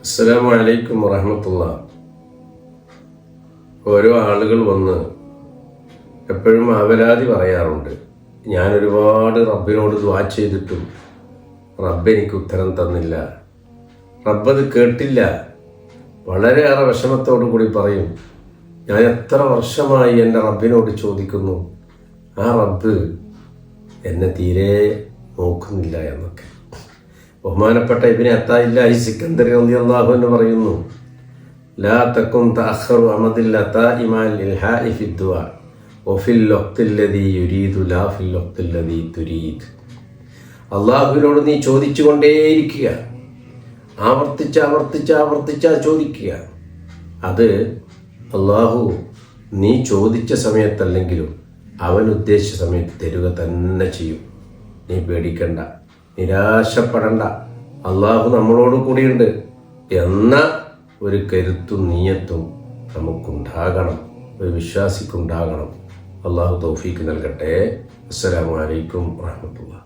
അസ്സലാമു അലൈക്കും വറഹമത്തുള്ള. ഓരോ ആളുകൾ വന്ന് എപ്പോഴും അവരാതി പറയാറുണ്ട്. ഞാൻ ഒരുപാട് റബ്ബിനോട് ദ്വാ ചെയ്തിട്ടും റബ്ബ് എനിക്ക് ഉത്തരം തന്നില്ല. റബ്ബത് കേട്ടില്ല. വളരെയേറെ വിഷമത്തോടു കൂടി പറയും ഞാൻ എത്ര വർഷമായി എന്റെ റബ്ബിനോട് ചോദിക്കുന്നു ആ റബ്ബ് എന്നെ തീരെ നോക്കുന്നില്ല എന്നൊക്കെ. ബഹുമാനപ്പെട്ട ഇബിനെ അത്തായില്ല ഈ സിക്കന്ദർ അള്ളാഹു എന്ന് പറയുന്നു ലാ തക്കും തഅഖറു യുരീദു ലാ ഫിൽ അള്ളാഹുവിനോട് നീ ചോദിച്ചു കൊണ്ടേയിരിക്കുക ആവർത്തിച്ച് ആവർത്തിച്ച് ആവർത്തിച്ച ചോദിക്കുക. അത് അള്ളാഹു നീ ചോദിച്ച സമയത്തല്ലെങ്കിലും അവൻ ഉദ്ദേശിച്ച സമയത്ത് തരുക തന്നെ ചെയ്യും. നീ പേടിക്കണ്ട. നിരാശപ്പെടണ്ട. അള്ളാഹു നമ്മളോട് കൂടിയുണ്ട്. എന്ന ഒരു കരുത്തും നീയത്തും നമുക്കുണ്ടാകണം. ഒരു വിശ്വാസിക്കുണ്ടാകണം. അള്ളാഹു തൗഫീക്ക് നൽകട്ടെ. അസ്സലാമു അലൈക്കും വാഹമത്തുള്ള